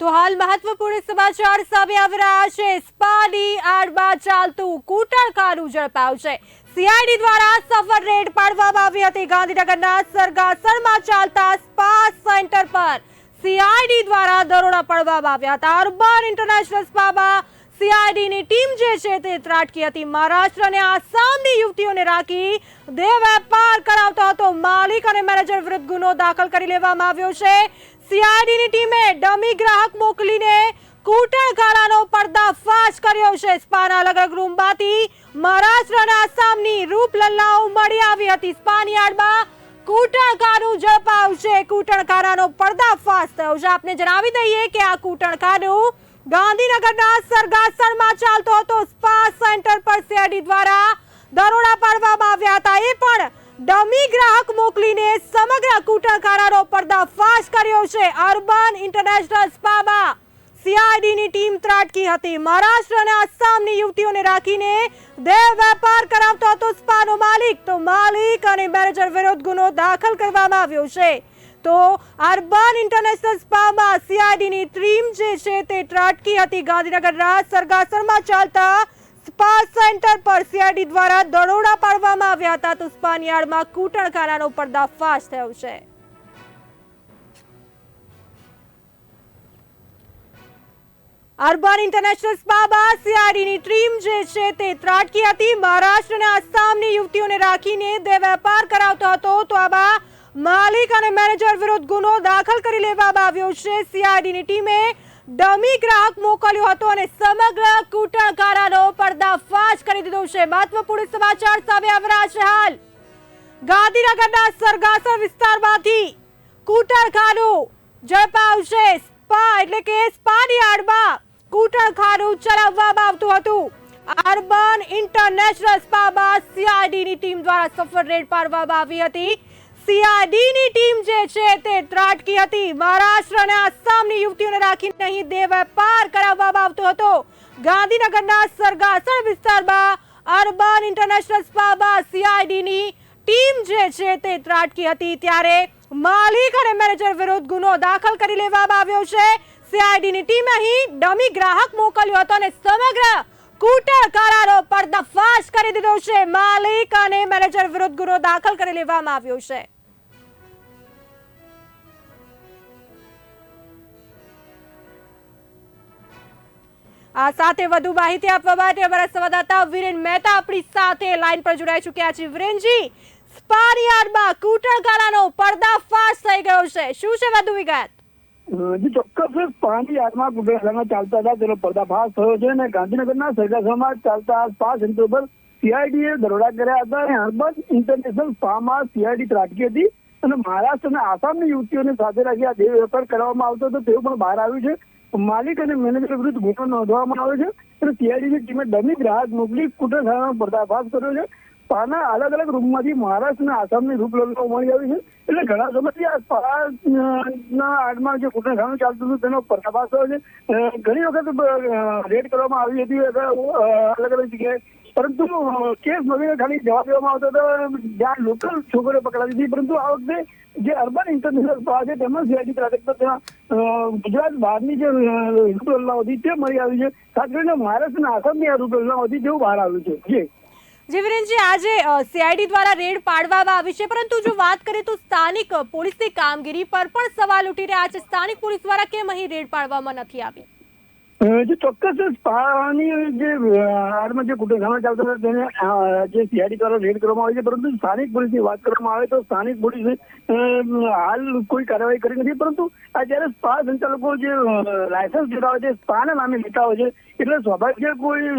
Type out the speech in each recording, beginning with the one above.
તો હાલ મહત્વપૂર્ણ સમાચાર સામે આવી રહ્યા છે. સ્પાની આડમાં ચાલતું કૂટણકારું ઝડપાયું છે. સીઆઈડી દ્વારા સફર રેડ પાડવામાં આવી હતી. ગાંધીનગરના સરગાસરમાં ચાલતા સ્પા સેન્ટર પર સીઆઈડી દ્વારા દરોડા પાડવામાં આવ્યા હતા. અર્બન ઇન્ટરનેશનલ સ્પામાં સીઆઈડીની ટીમ જે છે તે ત્રાટકી હતી. મહારાષ્ટ્ર અને આસામની યુવતીઓને રાખી દેહ વેપાર કરાવતો હતો. માલિક અને મેનેજર વિરુદ્ધ ગુનો દાખલ કરી લેવામાં આવ્યો છે. સીઆઈડીની ટીમે ડમી ગ્રાહક મોકલીને કૂટણકારાનો પર્દાફાશ કર્યો છે. સ્પાના અલગ અલગ રૂમમાંથી મહારાષ્ટ્રના આસામની રૂપલલ્લાઓ મળી આવી હતી. સ્પાની યાર્ડમાં કૂટણખાનું ઝડપાયું છે. કૂટણકારાનો પર્દાફાશ થયો છે. આપને જણાવી દઈએ કે આ કૂટણખાનું ગાંધીનગરના સરગાસરમાં ચાલતો હતો. સ્પા સેન્ટર પર સીઆઈડી દ્વારા દરોડા પાડવામાં આવ્યા હતા. એ પણ ડમી ગ્રાહક મોકલીને સમગ્ર કૂટણકારાનો પર્દાફાશ કર્યો છે અર્બન ઇન્ટરનેશનલ સ્પામાં. સીઆઈડીની ટીમ ત્રાટકી હતી. મહારાષ્ટ્ર અને આસામની યુવતીઓને રાખીને દેહ વેપાર કરાવતો હતો સ્પાનો માલિક. તો માલિક અને મેનેજર વિરુદ્ધ ગુનો દાખલ કરવામાં આવ્યો છે. તો અર્બન ઇન્ટરનેશનલ સ્પામાં સીઆઈડીની ટીમ જે છે તે ત્રાટકી હતી. ગાંધીનગરના સરગાસરમાં ચાલતા સ્પા સેન્ટર પર સીઆઈડી દ્વારા દરોડા પાડવામાં આવ્યા હતા તો સ્પાન યાર્ડમાં કૂટણખાનાનો પર્દાફાશ થયો છે. અર્બન ઇન્ટરનેશનલ સ્પામાં સીઆઈડીની ટીમ જે છે તે ત્રાટકી હતી. મહારાષ્ટ્ર અને આસામની યુવતીઓને રાખીને તે વેપાર કરાવતો હતો તો આમાં માલિક અને મેનેજર વિરુદ્ધ ગુનો દાખલ કરી લેવામાં આવ્યો છે. સીઆઈડીની ટીમે ડમી ગ્રાહક મોકલ્યો હતો અને સમગ્ર કૂટણકારાનો પર્દાફાશ કરી દીધો છે. મહત્વપૂર્ણ સમાચાર સામે આવ્યા છે હાલ. ગાંધીનગરના સરગાસર વિસ્તારમાંથી કૂટણખાનું ઝડપાયું છે. સ્પા એટલે કે સ્પાની આડમાં કૂટણખાનું ચલાવવામાં આવતું હતું. અર્બન ઇન્ટરનેશનલ સ્પામાં સીઆઈડીની ટીમ દ્વારા સફળ રેડ પાડવામાં આવી હતી. સીઆઈડીની ટીમ જે છે તે ત્રાટકી હતી. મહારાષ્ટ્ર અને આસામની યુવતીઓને રાખીને અહીં દેહ વેપાર કરાવવામાં આવતો હતો. ગાંધીનગરના સરગાસણ વિસ્તારમાં અર્બન ઇન્ટરનેશનલ સ્પામાં સીઆઈડીની ટીમ જે છે તે ત્રાટકી હતી. ત્યારે માલિક અને મેનેજર વિરુદ્ધ ગુનો દાખલ કરી લેવામાં આવ્યો છે. સીઆઈડીની ટીમે અહીં ડમી ગ્રાહક મોકલ્યો હતો અને સમગ્ર કૂટણકારાનો પર્દાફાશ કરી દીધો છે. માલિક અને મેનેજર વિરુદ્ધ ગુનો દાખલ કરી લેવામાં આવ્યો છે. આ સાથે વધુ માહિતી આપવા માટે અમારા સંવાદદાતા વિરેન મહેતા આપણી સાથે લાઈન પર જોડાઈ ચૂક્યા છે. વિરેનજી સ્પારિયાર્ડમાં કૂટણકારાનો પર્દાફાશ થઈ ગયો છે. શું છે વધુ વિગત? ચોક્કસ પાણી આત્મા કુટુંબમાં ચાલતા હતા, તેનો પર્દાફાશ થયો છે અને ગાંધીનગરના સરગાસમાં ચાલતા સ્પા સેન્ટર પર સીઆઈડીએ દરોડા કર્યા હતા અને અર્બન ઇન્ટરનેશનલ સ્પામાં સીઆઈડી ત્રાટકી હતી અને મહારાષ્ટ્ર અને આસામની યુવતીઓને સાથે રાખી આ દેહ વેપાર કરવામાં આવતો હતો તેવું પણ બહાર આવ્યું છે. માલિક અને મેનેજર વિરુદ્ધ ગુનો નોંધવામાં આવ્યો છે અને સીઆઈડીની ટીમે ડમી ગ્રાહક મોકલી કુટરખાનાનો પર્દાફાશ કર્યો છે. સ્પાના અલગ અલગ રૂમમાંથી મહારાષ્ટ્ર અને આસામની રૂપલગ્નો મળી આવી છે. એટલે ઘણા સમયથી આ સ્પાના આગમાં જે કુટરખાનું ચાલતું હતું, તેનો પર્દાફાશ થયો છે. ઘણી વખત રેડ કરવામાં આવી હતી અલગ અલગ જગ્યાએ. પરંતુ કેસ વગેરે ખાલી જવાબ દેવામાં આવતો હતો, જ્યાં લોકલ છોકરીઓ પકડાતી હતી. પરંતુ આ વખતે જે અર્બન ઇન્ટરનેશનલ સ્પા છે તેમાં સીઆઈડી પ્રાજેક્ટ ત્યાં ગુજરાત બહારની જે રૂપલનાઓ હતી તે મળી આવી છે. ખાસ કરીને મહારાષ્ટ્રના આસામની આ રૂપલના હતી તેવું બહાર આવ્યું છે. જી. જી વિરેનજી, આજે સીઆઈડી દ્વારા રેડ પાડવામાં આવી છે, પરંતુ જો વાત કરીએ તો સ્થાનિક પોલીસની કામગીરી પર પણ સવાલ ઉઠી રહ્યા છે. સ્થાનિક પોલીસ દ્વારા કેમ અહીં રેડ પાડવામાં નથી આવી? જે ચોક્કસ સ્પાની જે આડમાં જે કુટુંબખાના ચાલતા હતા, તેને જે સીઆઈડી દ્વારા રેડ કરવામાં આવી છે, પરંતુ સ્થાનિક પોલીસની વાત કરવામાં આવે તો સ્થાનિક પોલીસે હાલ કોઈ કાર્યવાહી કરી નથી, પરંતુ આ જ્યારે સ્પા સંચાલકો જે લાયસન્સ લેતા હોય છે, સ્પાના નામે લેતા હોય છે, એટલે સ્વાભાવિક કોઈ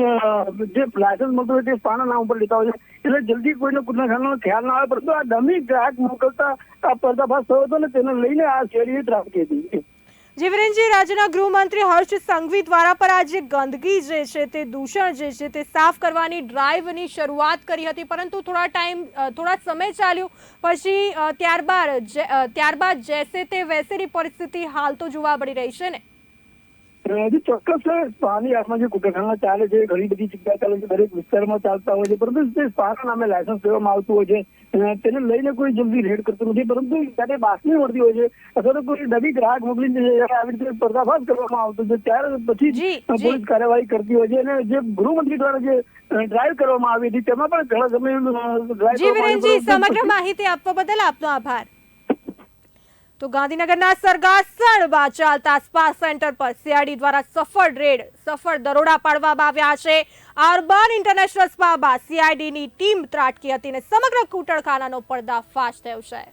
જે લાયસન્સ મળતું હોય તે સ્પાના નામ ઉપર લેતા હોય છે, એટલે જલ્દી કોઈને કુટુંબખાનાનો ખ્યાલ ના આવે, પરંતુ આ ડમી ગ્રાહક મોકલતા, આ પર્દાફાશ થયો હતો ને તેને લઈને આ સીઆઈડીએ ત્રાટકી હતી જી વિરેનજી રાજ્યના ગૃહમંત્રી હર્ષ સંઘવી દ્વારા પર આ જે ગંદકી જે છે તે દૂષણ જે છે તે સાફ કરવાની ડ્રાઈવની શરૂઆત કરી હતી. પરંતુ થોડા ટાઈમ થોડા સમય ચાલ્યું. પછી ત્યારબાદ ત્યારબાદ જેસે તે વૈસેની પરિસ્થિતિ હાલ તો જોવા મળી રહી છે ને? હજી ચોક્કસ પાણી હાથમાં જે કુટરખાના ચાલે છે ઘણી બધી જગ્યા ચાલે છે દરેક વિસ્તારમાં ચાલતા હોય છે પરંતુ જે પાના નામે લાયસન્સ લેવામાં આવતું હોય છે તેને લઈને કોઈ જલ્દી રેડ કરતું નથી પરંતુ ત્યારે બાતમી મળતી હોય છે અથવા તો કોઈ નવી ગ્રાહક મોકલીને જ્યારે આવી રીતે પર્દાફાશ કરવામાં આવતો છે ત્યારે પછી. પોલીસ કાર્યવાહી કરતી હોય છે અને જે ગૃહમંત્રી દ્વારા જે ડ્રાઈવ કરવામાં આવી હતી તેમાં પણ ઘણા સમય ડ્રાઈવ સમગ્ર માહિતી આપવા બદલ આપનો આભાર તો ગાંધીનગરના સરગાસણમાં ચાલતા સ્પા સેન્ટર પર સીઆઈડી દ્વારા સફળ રેડ, સફળ દરોડા પાડવામાં આવ્યા છે. અર્બન ઇન્ટરનેશનલ સ્પામાં સીઆઈડીની ટીમ ત્રાટકી હતી અને સમગ્ર કૂટણખાનાનો પર્દાફાશ થયો છે.